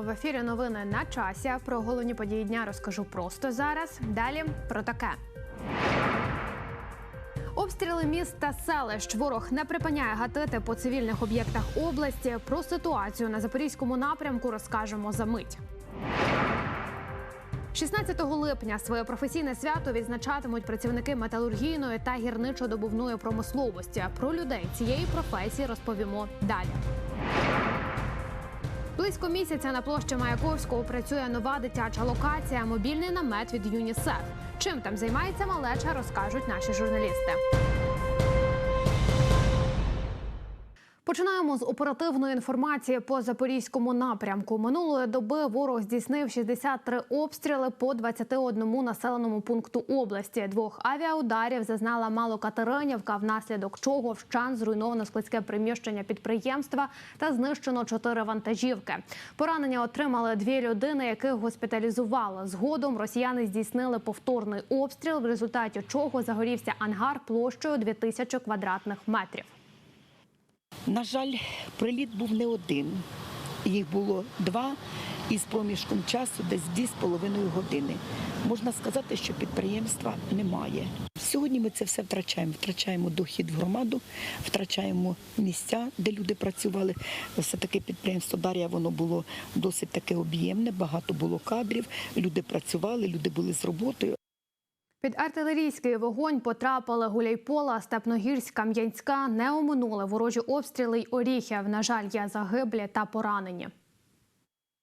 В ефірі. Новини на часі. Про головні події дня розкажу просто зараз. Далі про таке. Обстріли міст та селищ ворог не припиняє гатити по цивільних об'єктах області. Про ситуацію на запорізькому напрямку розкажемо за мить. 16 липня своє професійне свято відзначатимуть працівники металургійної та гірничо-добувної промисловості. Про людей цієї професії розповімо далі. Близько місяця на площі Маяковського працює нова дитяча локація мобільний намет від ЮНІСЕФ. Чим там займається малеча, розкажуть наші журналісти. Починаємо з оперативної інформації по запорізькому напрямку. Минулої доби ворог здійснив 63 обстріли по 21 населеному пункту області. Двох авіаударів зазнала Малокатеринівка, внаслідок чого вщан зруйновано складське приміщення підприємства та знищено чотири вантажівки. Поранення отримали дві людини, яких госпіталізували. Згодом росіяни здійснили повторний обстріл, в результаті чого загорівся ангар площею 2000 квадратних метрів. На жаль, приліт був не один. Їх було два із проміжком часу десь дві з половиною години. Можна сказати, що підприємства немає. Сьогодні ми це все втрачаємо. Втрачаємо дохід в громаду, втрачаємо місця, де люди працювали. Все таки підприємство Дар'я воно було досить таке об'ємне, багато було кадрів. Люди працювали, люди були з роботою. Під артилерійський вогонь потрапили Гуляйпола, Степногірськ, Кам'янська. Не оминули ворожі обстріли й Оріхів. На жаль, є загиблі та поранені.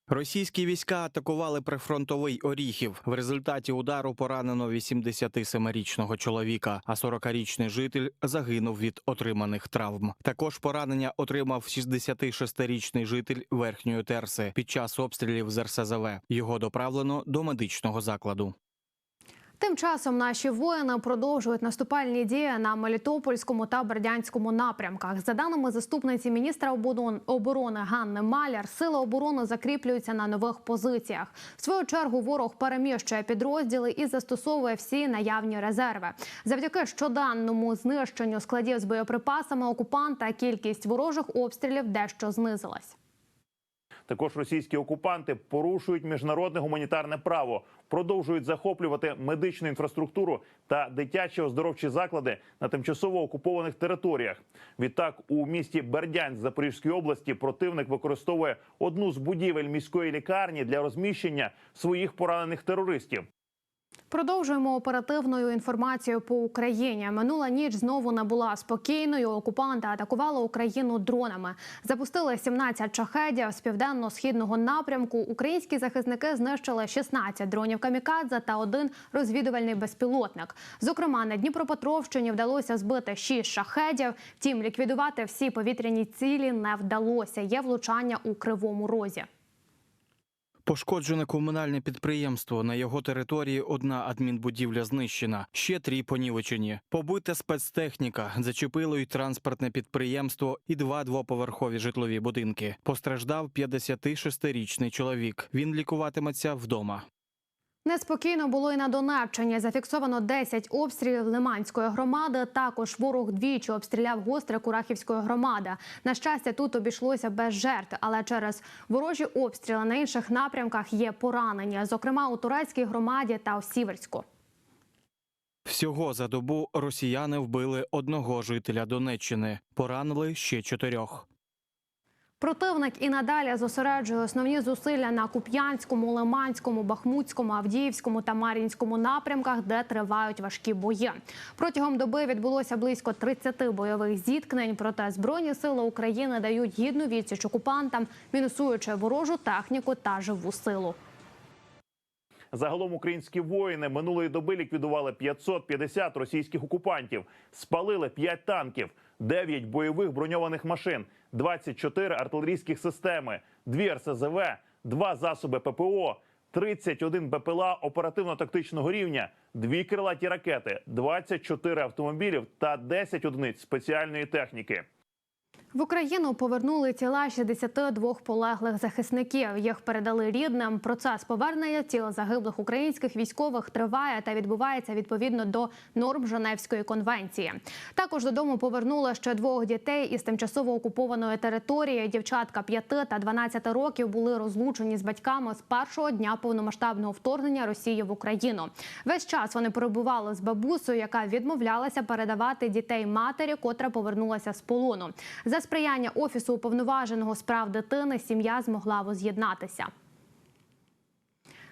Російські війська атакували прифронтовий Оріхів. В результаті удару поранено 87-річного чоловіка, а 40-річний житель загинув від отриманих травм. Також поранення отримав 66-річний житель верхньої терси під час обстрілів з РСЗВ. Його доправлено до медичного закладу. Тим часом наші воїни продовжують наступальні дії на Мелітопольському та Бердянському напрямках. За даними заступниці міністра оборон- оборони Ганни Маляр, сили оборони закріплюються на нових позиціях. В свою чергу ворог переміщує підрозділи і застосовує всі наявні резерви. Завдяки щоденному знищенню складів з боєприпасами окупанта кількість ворожих обстрілів дещо знизилась. Також російські окупанти порушують міжнародне гуманітарне право, продовжують захоплювати медичну інфраструктуру та дитячі оздоровчі заклади на тимчасово окупованих територіях. Відтак, у місті Бердянськ Запорізької області противник використовує одну з будівель міської лікарні для розміщення своїх поранених терористів. Продовжуємо оперативною інформацією по Україні. Минула ніч знову не була спокійною. Окупанти атакували Україну дронами. Запустили 17 шахедів з південно-східного напрямку. Українські захисники знищили 16 дронів камікадзе та один розвідувальний безпілотник. Зокрема, на Дніпропетровщині вдалося збити 6 шахедів. Втім, ліквідувати всі повітряні цілі не вдалося. Є влучання у кривому розі. Пошкоджене комунальне підприємство. На його території одна адмінбудівля знищена, ще три понівечені. Побита спецтехніка, зачепило й транспортне підприємство і два двоповерхові житлові будинки. Постраждав 56-річний чоловік. Він лікуватиметься вдома. Неспокійно було і на Донеччині. Зафіксовано 10 обстрілів Лиманської громади. Також ворог двічі обстріляв гостре Курахівської громади. На щастя, тут обійшлося без жертв, але через ворожі обстріли на інших напрямках є поранення, зокрема у турецькій громаді та у Сіверську. Всього за добу росіяни вбили одного жителя Донеччини, поранили ще чотирьох. Противник і надалі зосереджує основні зусилля на Куп'янському, Лиманському, Бахмутському, Авдіївському та Мар'їнському напрямках, де тривають важкі бої. Протягом доби відбулося близько 30 бойових зіткнень. Проте збройні сили України дають гідну відсіч окупантам, мінусуючи ворожу техніку та живу силу. Загалом українські воїни минулої доби ліквідували 550 російських окупантів, спалили 5 танків, 9 бойових броньованих машин, 24 артилерійських системи, 2 РСЗВ, 2 засоби ППО, 31 БПЛА оперативно-тактичного рівня, 2 крилаті ракети, 24 автомобілів та 10 одиниць спеціальної техніки. В Україну повернули тіла 62 полеглих захисників. Їх передали рідним. Процес повернення тіл загиблих українських військових триває та відбувається відповідно до норм Женевської конвенції. Також додому повернули ще двох дітей із тимчасово окупованої території. Дівчатка 5 та 12 років були розлучені з батьками з першого дня повномасштабного вторгнення Росії в Україну. Весь час вони перебували з бабусею, яка відмовлялася передавати дітей матері, котра повернулася з полону. За сприяння офісу уповноваженого справ дитини сім'я змогла воз'єднатися.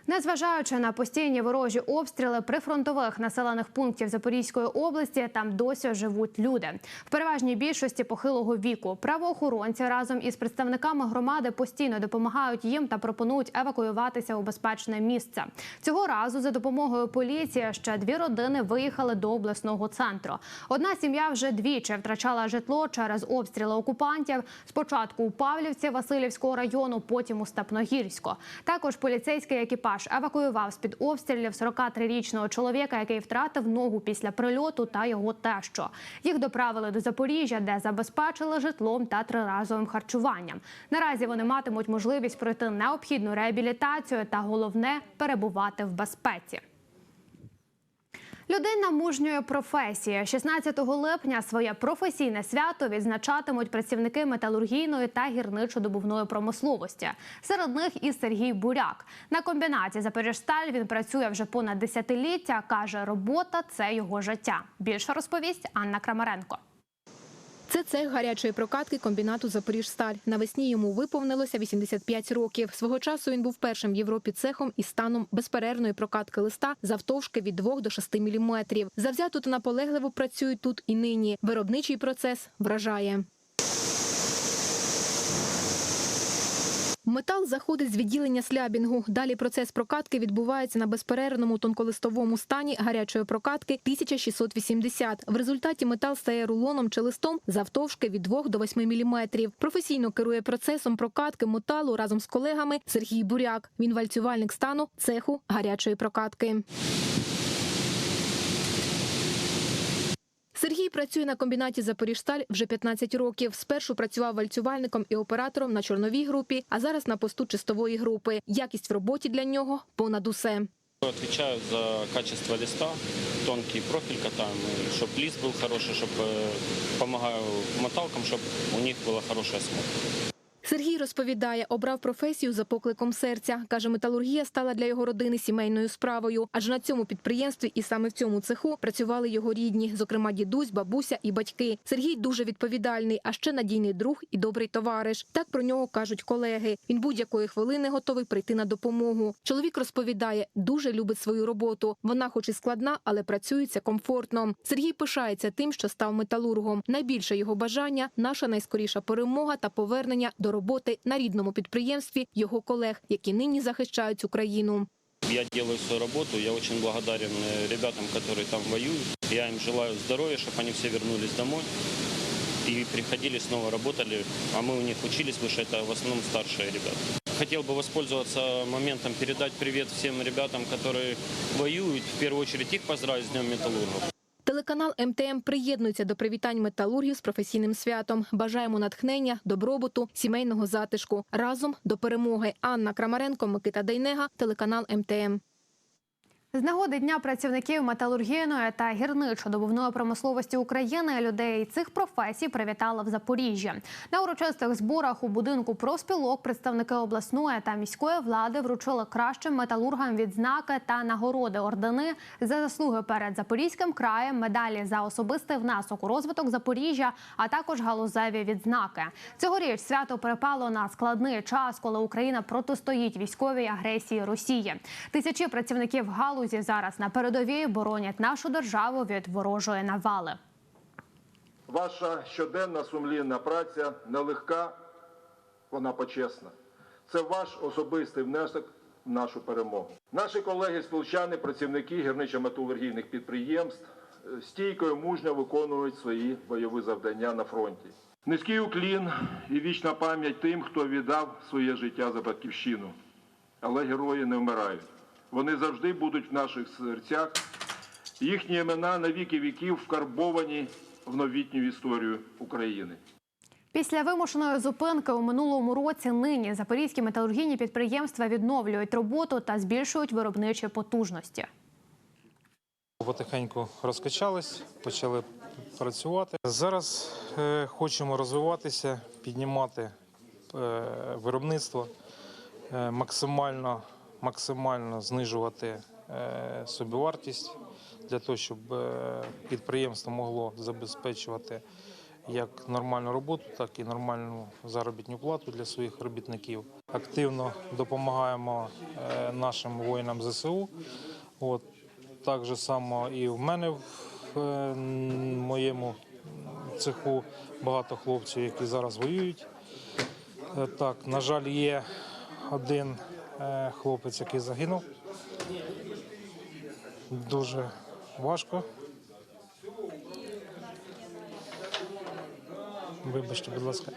Незважаючи на постійні ворожі обстріли прифронтових населених пунктів Запорізької області, там досі живуть люди. В переважній більшості похилого віку. Правоохоронці разом із представниками громади постійно допомагають їм та пропонують евакуюватися у безпечне місце. Цього разу за допомогою поліції ще дві родини виїхали до обласного центру. Одна сім'я вже двічі втрачала житло через обстріли окупантів. Спочатку у Павлівці Васильівського району, потім у Степногірську. Також поліцейський екіпаж евакуював з під обстрілів 43-річного чоловіка, який втратив ногу після прильоту та його тещу. Їх доправили до Запоріжжя, де забезпечили житлом та триразовим харчуванням. Наразі вони матимуть можливість пройти необхідну реабілітацію та головне перебувати в безпеці. Людина мужньої професії 16 липня своє професійне свято відзначатимуть працівники металургійної та гірничо-добувної промисловості. Серед них і Сергій Буряк. На комбінаті Запоріжсталь він працює вже понад десятиліття. каже, робота це його життя. Більше розповість Анна Крамаренко. Це цех гарячої прокатки комбінату «Запоріжсталь». Навесні йому виповнилося 85 років. Свого часу він був першим в Європі цехом із станом безперервної прокатки листа завтовшки від 2 до 6 міліметрів. Завзято та наполегливо працюють тут і нині. Виробничий процес вражає. Метал заходить з відділення слябінгу. Далі процес прокатки відбувається на безперервному тонколистовому стані гарячої прокатки 1680. В результаті метал стає рулоном чи листом завтовшки від 2 до 8 міліметрів. Професійно керує процесом прокатки металу разом з колегами Сергій Буряк. Він вальцювальник стану цеху гарячої прокатки. Сергій працює на комбінаті Запоріжсталь вже 15 років. Спершу працював вальцювальником і оператором на чорновій групі, а зараз на посту чистової групи. Якість в роботі для нього понад усе. Отвечаю за качество листа, тонкий профиль катаем, чтобы лист был хороший, чтобы помогаю моталкам, чтобы у них была хорошая смотр. Сергій розповідає, обрав професію за покликом серця. Каже, металургія стала для його родини сімейною справою. Адже на цьому підприємстві і саме в цьому цеху працювали його рідні, зокрема дідусь, бабуся і батьки. Сергій дуже відповідальний, а ще надійний друг і добрий товариш. Так про нього кажуть колеги. Він будь-якої хвилини готовий прийти на допомогу. Чоловік розповідає, дуже любить свою роботу. Вона, хоч і складна, але працюється комфортно. Сергій пишається тим, що став металургом. Найбільше його бажання наша найскоріша перемога та повернення до роботи на рідному підприємстві його колег, які нині захищають Україну. Я делаю свою работу, я очень благодарен э, ребятам, которые там воюют. Я им желаю здоровья, чтобы они все вернулись домой и приходили, снова работали. А мы у них учились выше, это в основном старшие ребята. Хотел бы воспользоваться моментом, передать привет всем ребятам, которые воюют. В первую очередь их поздравить с Днем Металлургов. Телеканал МТМ приєднується до привітань металургів з професійним святом. Бажаємо натхнення, добробуту, сімейного затишку. Разом до перемоги. Анна Крамаренко, Микита Дейнега, телеканал МТМ. З нагоди дня працівників металургійної та гірничо-добувної промисловості України людей цих професій привітали в Запоріжжі. На урочистих зборах у будинку профспілок представники обласної та міської влади вручили кращим металургам відзнаки та нагороди ордени за заслуги перед Запорізьким краєм, медалі за особистий внесок у розвиток Запоріжжя, а також галузеві відзнаки. Цьогоріч свято припало на складний час, коли Україна протистоїть військовій агресії Росії. Тисячі працівників галузі зараз на передовій боронять нашу державу від ворожої навали. Ваша щоденна сумлінна праця нелегка, вона почесна. Це ваш особистий внесок в нашу перемогу. Наші колеги сполучани, працівники гірничо-металургійних підприємств е, стійко і мужньо виконують свої бойові завдання на фронті. Низький уклін і вічна пам'ять тим, хто віддав своє життя за батьківщину. Але герої не вмирають. Вони завжди будуть в наших серцях. Їхні імена на віки віків вкарбовані в новітню історію України. Після вимушеної зупинки у минулому році нині запорізькі металургійні підприємства відновлюють роботу та збільшують виробничі потужності. Потихеньку розкачались, почали працювати. Зараз е, хочемо розвиватися, піднімати е, виробництво, е, максимально, максимально знижувати е, собівартість для того, щоб е, підприємство могло забезпечувати як нормальну роботу, так і нормальну заробітну плату для своїх робітників. Активно допомагаємо е, нашим воїнам ЗСУ. От, так же само і в мене в моєму цеху багато хлопців, які зараз воюють. Так, на жаль, є один хлопець, який загинув. Дуже важко. Вибачте, будь ласка.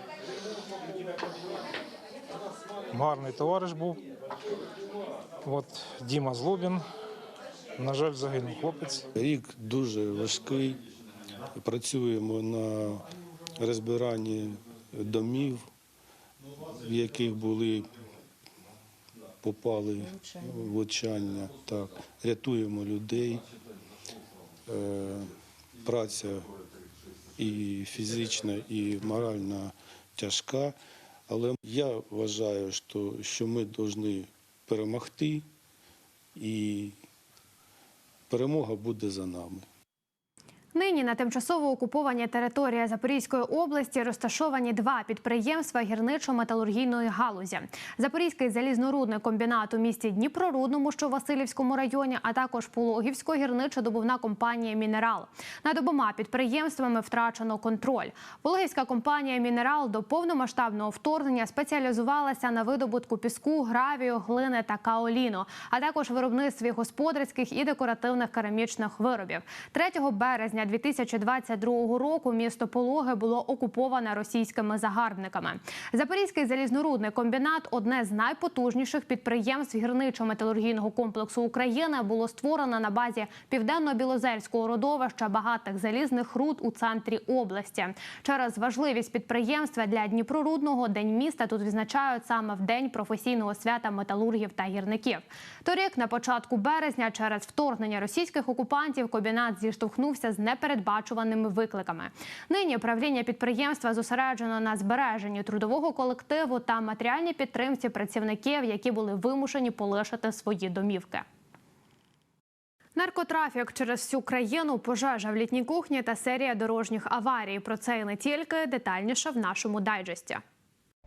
Гарний товариш був. От Діма Злобін. На жаль, загинув хлопець. Рік дуже важкий. Працюємо на розбиранні домів, в яких були попали влучання. Так, рятуємо людей. Е, Праця і фізична, і моральна тяжка. Але я вважаю, що, що ми повинні перемогти і перемога буде за нами. Нині на тимчасово окупованій території Запорізької області розташовані два підприємства гірничо-металургійної галузі: Запорізький залізнорудний комбінат у місті Дніпрорудному, що в Васильівському районі, а також Пологівсько гірничо-добувна компанія Мінерал. Над обома підприємствами втрачено контроль. Пологівська компанія Мінерал до повномасштабного вторгнення спеціалізувалася на видобутку піску, гравію, глини та каоліну, а також виробництві господарських і декоративних керамічних виробів. 3 березня 2022 року місто Пологи було окуповане російськими загарбниками. Запорізький залізнорудний комбінат одне з найпотужніших підприємств гірничо-металургійного комплексу України, було створено на базі південно-білозерського родовища багатих залізних руд у центрі області. Через важливість підприємства для Дніпрорудного день міста тут відзначають саме в день професійного свята металургів та гірників. Торік, на початку березня, через вторгнення російських окупантів, комбінат зіштовхнувся з непередбачуваними викликами. Нині правління підприємства зосереджено на збереженні трудового колективу та матеріальній підтримці працівників, які були вимушені полишити свої домівки. Наркотрафік через всю країну, пожежа в літній кухні та серія дорожніх аварій. Про це і не тільки детальніше в нашому дайджесті.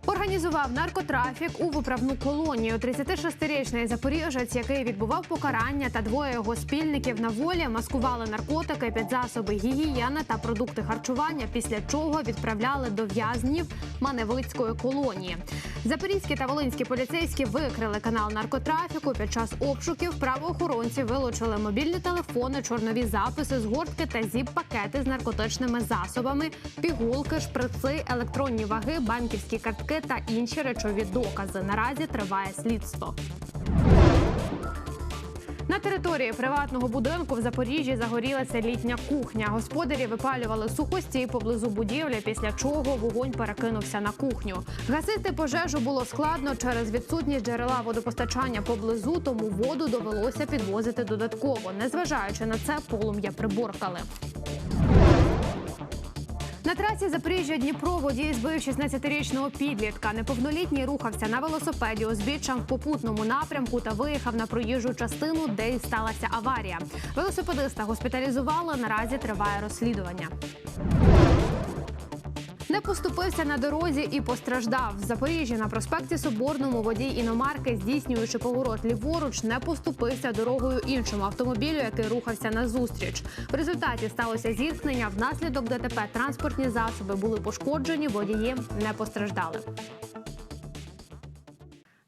Організував наркотрафік у виправну колонію. 36-річний запоріжець, який відбував покарання, та двоє його спільників на волі маскували наркотики під засоби гігієни та продукти харчування, після чого відправляли до в'язнів Маневицької колонії. Запорізькі та волинські поліцейські викрили канал наркотрафіку. Під час обшуків правоохоронці вилучили мобільні телефони, чорнові записи, згортки та зіп-пакети з наркотичними засобами, пігулки, шприци, електронні ваги, банківські картки та інші речові докази. Наразі триває слідство. На території приватного будинку в Запоріжжі загорілася літня кухня. Господарі випалювали сухостій поблизу будівлі, після чого вогонь перекинувся на кухню. Гасити пожежу було складно через відсутність джерела водопостачання поблизу, тому воду довелося підвозити додатково. Незважаючи на це, полум'я приборкали. На трасі Запоріжжя Дніпро водій збив 16-річного підлітка. Неповнолітній рухався на велосипеді узбіччям в попутному напрямку та виїхав на проїжджу частину, де й сталася аварія. Велосипедиста госпіталізували. Наразі триває розслідування. Не поступився на дорозі і постраждав. В Запоріжжі на проспекті Соборному водій іномарки, здійснюючи поворот ліворуч, не поступився дорогою іншому автомобілю, який рухався назустріч. В результаті сталося зіткнення. Внаслідок ДТП транспортні засоби були пошкоджені, водії не постраждали.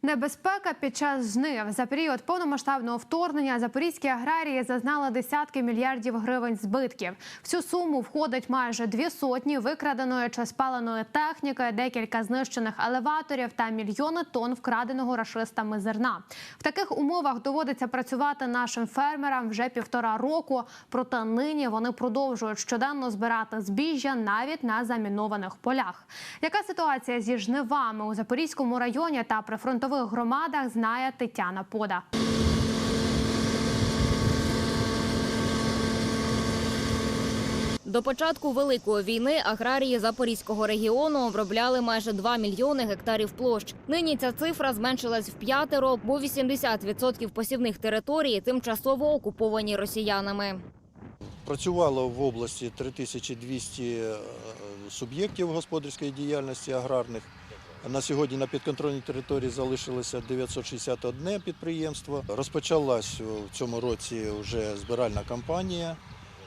Небезпека під час жнив за період повномасштабного вторгнення запорізькі аграрії зазнали десятки мільярдів гривень збитків. В цю суму входить майже дві сотні викраденої чи спаленої техніки, декілька знищених елеваторів та мільйони тонн вкраденого рашистами зерна. В таких умовах доводиться працювати нашим фермерам вже півтора року. Проте нині вони продовжують щоденно збирати збіжжя навіть на замінованих полях. Яка ситуація зі жнивами у Запорізькому районі та прифронтових громадах знає Тетяна Пода. До початку великої війни аграрії Запорізького регіону обробляли майже 2 мільйони гектарів площ. Нині ця цифра зменшилась в п'ятеро, бо 80% посівних територій тимчасово окуповані росіянами. Працювало в області 3200 е, суб'єктів господарської діяльності аграрних. На сьогодні на підконтрольній території залишилося 961 підприємство. Розпочалась в цьому році вже збиральна кампанія.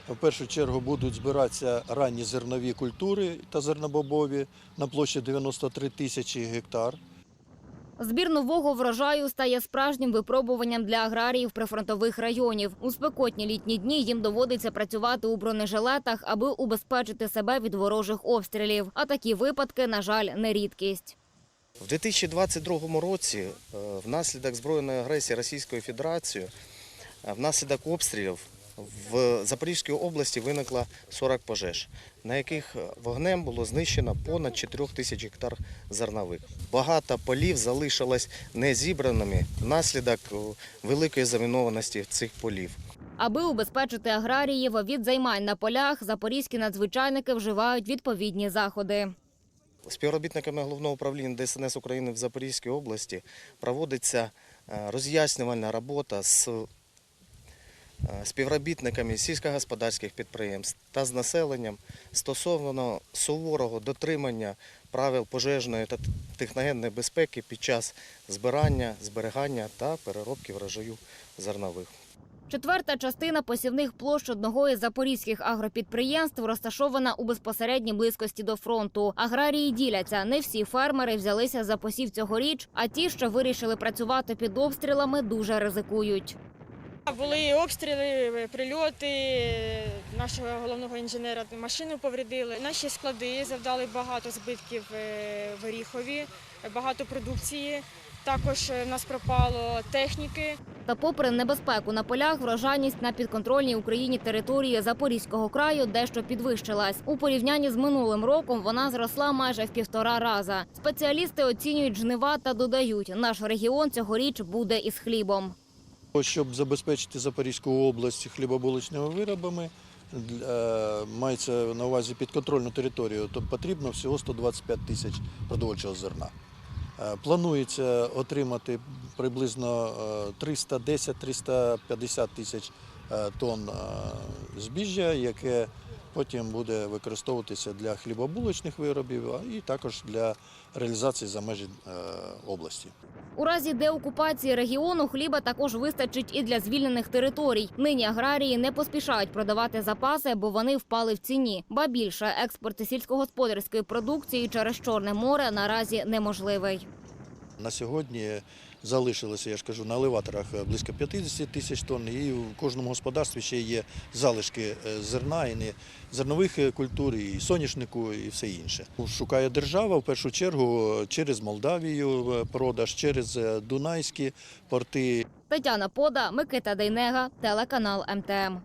В першу чергу будуть збиратися ранні зернові культури та зернобобові на площі 93 тисячі гектар. Збір нового врожаю стає справжнім випробуванням для аграріїв прифронтових районів. У спекотні літні дні їм доводиться працювати у бронежилетах, аби убезпечити себе від ворожих обстрілів. А такі випадки, на жаль, не рідкість. В 2022 році е, внаслідок збройної агресії Російської Федерації, е, внаслідок обстрілів в Запорізькій області виникло 40 пожеж, на яких е, вогнем було знищено понад 4 тисяч гектар зернових. Багато полів залишилось незібраними внаслідок великої замінованості цих полів. Аби убезпечити аграріїв від займань на полях, запорізькі надзвичайники вживають відповідні заходи. Співробітниками головного управління ДСНС України в Запорізькій області проводиться е, роз'яснювальна робота з е, співробітниками сільськогосподарських підприємств та з населенням стосовно суворого дотримання правил пожежної та техногенної безпеки під час збирання, зберігання та переробки врожаю зернових. Четверта частина посівних площ одного із запорізьких агропідприємств розташована у безпосередній близькості до фронту. Аграрії діляться. Не всі фермери взялися за посів цьогоріч, а ті, що вирішили працювати під обстрілами, дуже ризикують. Були обстріли, прильоти нашого головного інженера машину повредили. Наші склади завдали багато збитків е, в Оріхові, багато продукції. Також е, в нас пропало техніки. Та, попри небезпеку на полях, врожайність на підконтрольній Україні території Запорізького краю дещо підвищилась. У порівнянні з минулим роком вона зросла майже в півтора раза. Спеціалісти оцінюють жнива та додають, наш регіон цьогоріч буде із хлібом. Щоб забезпечити Запорізьку область хлібобулочними виробами, мається на увазі підконтрольну територію, то потрібно всього 125 тисяч продовольчого зерна. Е, Планується отримати приблизно е, 310-350 тисяч е, тонн е, збіжжя, яке потім буде використовуватися для хлібобулочних виробів, і також для реалізації за межі е, області. У разі деокупації регіону хліба також вистачить і для звільнених територій. Нині аграрії не поспішають продавати запаси, бо вони впали в ціні. Ба більше експорт сільськогосподарської продукції через Чорне море наразі неможливий. На сьогодні залишилося, я ж кажу, на елеваторах близько 50 тисяч тонн, і в кожному господарстві ще є залишки е, зерна, і не зернових е, культур, і соняшнику, і все інше. Шукає держава в першу чергу через Молдавію е, продаж, через е, Дунайські порти. Тетяна Пода, Микита Дейнега, телеканал МТМ.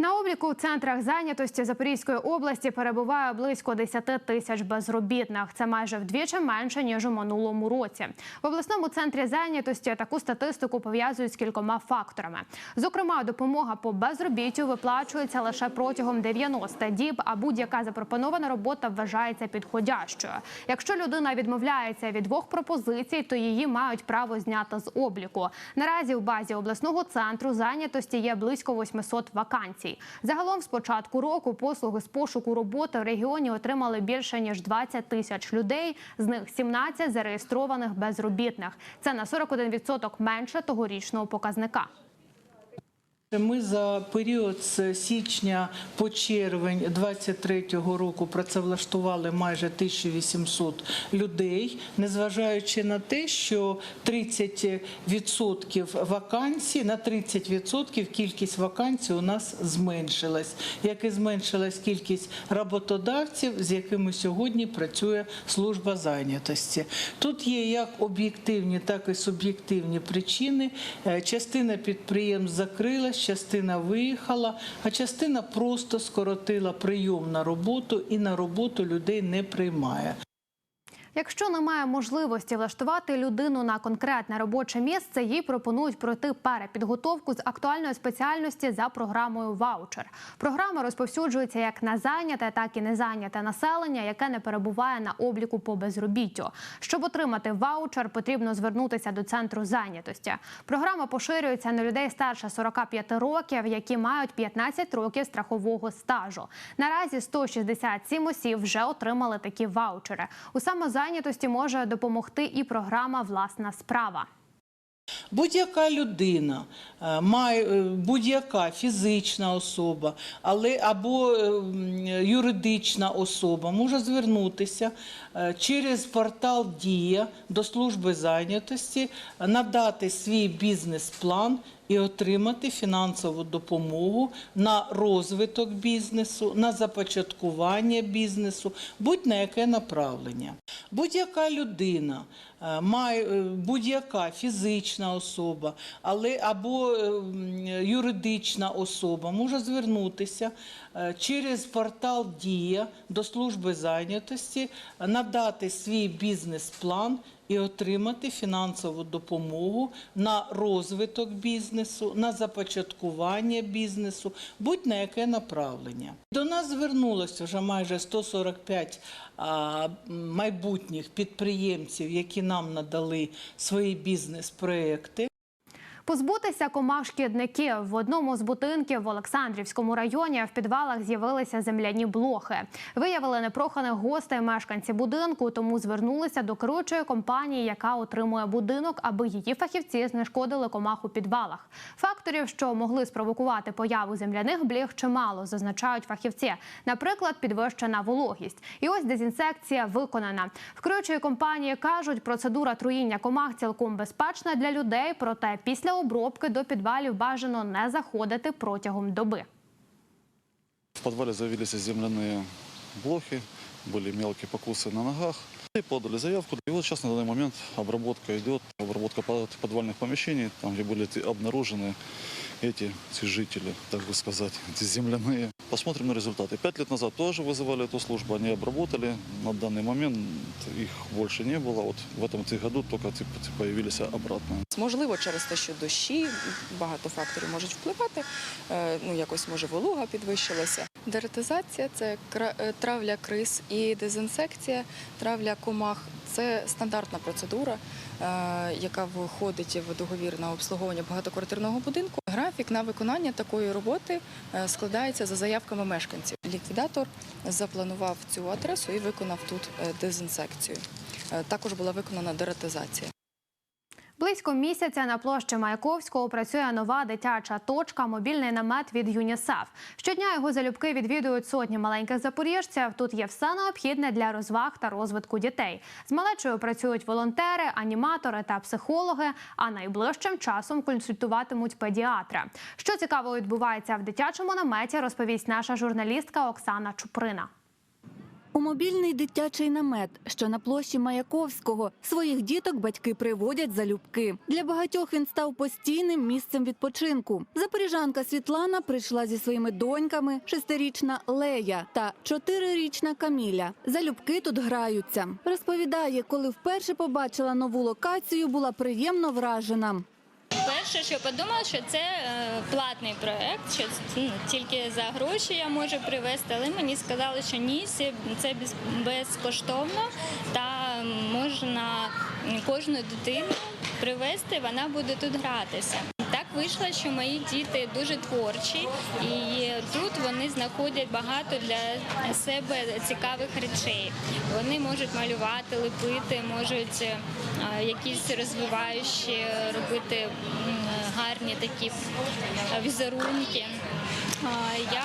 На обліку в центрах зайнятості Запорізької області перебуває близько 10 тисяч безробітних. Це майже вдвічі менше ніж у минулому році. В обласному центрі зайнятості таку статистику пов'язують з кількома факторами. Зокрема, допомога по безробіттю виплачується лише протягом 90 діб, а будь-яка запропонована робота вважається підходящою. Якщо людина відмовляється від двох пропозицій, то її мають право зняти з обліку. Наразі у базі обласного центру зайнятості є близько 800 вакансій. Загалом з початку року послуги з пошуку роботи в регіоні отримали більше ніж 20 тисяч людей. З них 17 зареєстрованих безробітних. Це на 41% менше тогорічного показника. Ми за період з січня по червень 2023 року працевлаштували майже 1800 людей, незважаючи на те, що 30% вакансій, на 30% кількість вакансій у нас зменшилась, як і зменшилась кількість роботодавців, з якими сьогодні працює служба зайнятості. Тут є як об'єктивні, так і суб'єктивні причини. Е, Частина підприємств закрилась, частина виїхала, а частина просто скоротила прийом на роботу і на роботу людей не приймає. Якщо немає можливості влаштувати людину на конкретне робоче місце, їй пропонують пройти перепідготовку з актуальної спеціальності за програмою ваучер. Програма розповсюджується як на зайняте, так і незайняте населення, яке не перебуває на обліку по безробіттю. Щоб отримати ваучер, потрібно звернутися до центру зайнятості. Програма поширюється на людей старше 45 років, які мають 15 років страхового стажу. Наразі 167 осіб вже отримали такі ваучери. У самозайнятості може допомогти і програма Власна справа. Будь-яка людина е, е, будь-яка фізична особа, але або е, юридична особа може звернутися через портал Дія до служби зайнятості, надати свій бізнес-план і отримати фінансову допомогу на розвиток бізнесу, на започаткування бізнесу, будь-на яке направлення. Будь-яка людина е, е, будь-яка фізична особа, але або е, юридична особа може звернутися е, через портал Дія до служби зайнятості, надати свій бізнес-план і отримати фінансову допомогу на розвиток бізнесу, на започаткування бізнесу, будь-на яке направлення. До нас звернулося вже майже 145 майбутніх підприємців, які нам надали свої бізнес-проекти. Позбутися комах шкідників в одному з будинків в Олександрівському районі в підвалах з'явилися земляні блохи. Виявили непроханих гостей мешканці будинку, тому звернулися до керуючої компанії, яка отримує будинок, аби її фахівці знешкодили комах у підвалах. Факторів, що могли спровокувати появу земляних бліх, чимало зазначають фахівці. Наприклад, підвищена вологість. І ось дезінсекція виконана. В керуючої компанії кажуть, процедура труїння комах цілком безпечна для людей, проте після обробки до підвалів бажано не заходити протягом доби. В подвале завелись земляные блохи, были мелкие покусы на ногах. И подали заявку. И вот сейчас на данный момент обработка идет, обработка под- подвальных помещений, там, где были эти обнаружены эти, эти жители, так бы сказать, эти земляные. Посмотрим на результаты. Пять лет назад тоже вызывали эту службу, они обработали. На данный момент их больше не было. Вот в этом ці году только типа, появились обратно. Можливо, через те, що дощі, багато факторів можуть впливати. е, Ну, якось може волога підвищилася. Деретизація це кра- е, травля криз і дезінсекція, травля комах. Це стандартна процедура, е, яка входить в договір на обслуговування багатоквартирного будинку. Графік на виконання такої роботи е, складається за заявками мешканців. Ліквідатор запланував цю адресу і виконав тут е, дезінсекцію. Е, Також була виконана деретизація. Близько місяця на площі Маяковського працює нова дитяча точка мобільний намет від ЮНІСЕФ. Щодня його залюбки відвідують сотні маленьких запоріжців. Тут є все необхідне для розваг та розвитку дітей. З малечою працюють волонтери, аніматори та психологи. А найближчим часом консультуватимуть педіатри. Що цікаво відбувається в дитячому наметі, розповість наша журналістка Оксана Чуприна. У мобільний дитячий намет, що на площі Маяковського, своїх діток батьки приводять залюбки. Для багатьох він став постійним місцем відпочинку. Запоріжанка Світлана прийшла зі своїми доньками, шестирічна Лея та чотирирічна Каміля. Залюбки тут граються. Розповідає, коли вперше побачила нову локацію, була приємно вражена. Перше, що подумала, що це е, платний проект, що ну, тільки за гроші я можу привезти, але мені сказали, що ні, це- це безкоштовно та можна кожну дитину привезти, вона буде тут гратися. Вийшло, що мої діти дуже творчі, і тут вони знаходять багато для себе цікавих речей. Вони можуть малювати, лепити, можуть е, якісь розвиваючі робити гарні такі е, візерунки. Я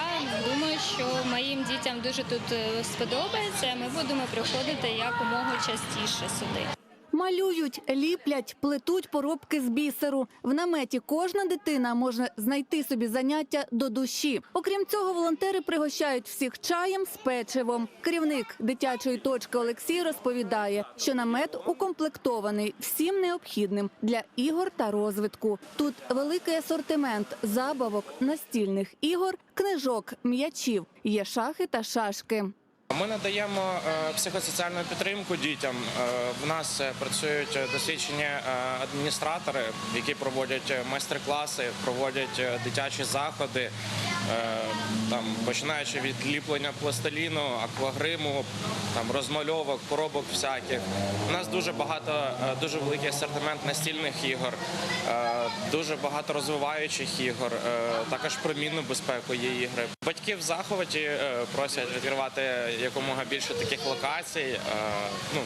думаю, що моїм дітям дуже тут е, сподобається. Ми будемо приходити якомога частіше сюди. Малюють, ліплять, плетуть поробки з бісеру. В наметі кожна дитина може знайти собі заняття до душі. Окрім цього, волонтери пригощають всіх чаєм з печивом. Керівник дитячої точки Олексій розповідає, що намет укомплектований всім необхідним для ігор та розвитку. Тут великий асортимент забавок, настільних ігор, книжок, м'ячів. Є шахи та шашки. Ми надаємо е, психосоціальну підтримку дітям. Е, В нас е, працюють досвідчені адміністратори, які проводять майстер-класи, проводять дитячі заходи, там починаючи від ліплення пластиліну, аквагриму, там розмальовок, поробок всяких. У нас дуже багато, дуже великий асортимент настільних ігор, дуже багато розвиваючих ігор. Також про мінну безпеку є ігри. Батьки в захваті просять відкривати якомога більше таких локацій. Е, Ну,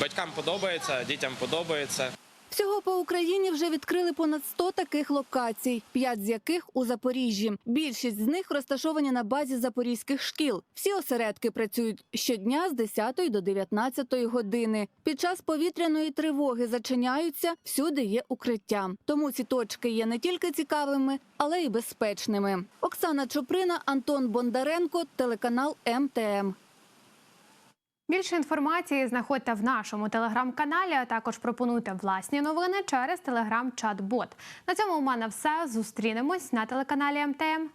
батькам подобається, дітям подобається. Всього по Україні вже відкрили понад 100 таких локацій, п'ять з яких у Запоріжжі. Більшість з них розташовані на базі запорізьких шкіл. Всі осередки працюють щодня з 10 до 19 години. Під час повітряної тривоги зачиняються, всюди є укриття. Тому ці точки є не тільки цікавими, але й безпечними. Оксана Чуприна, Антон Бондаренко, телеканал МТМ. Більше інформації знаходьте в нашому телеграм-каналі, а також пропонуйте власні новини через телеграм-чат-бот. На цьому у мене все. Зустрінемось на телеканалі МТМ.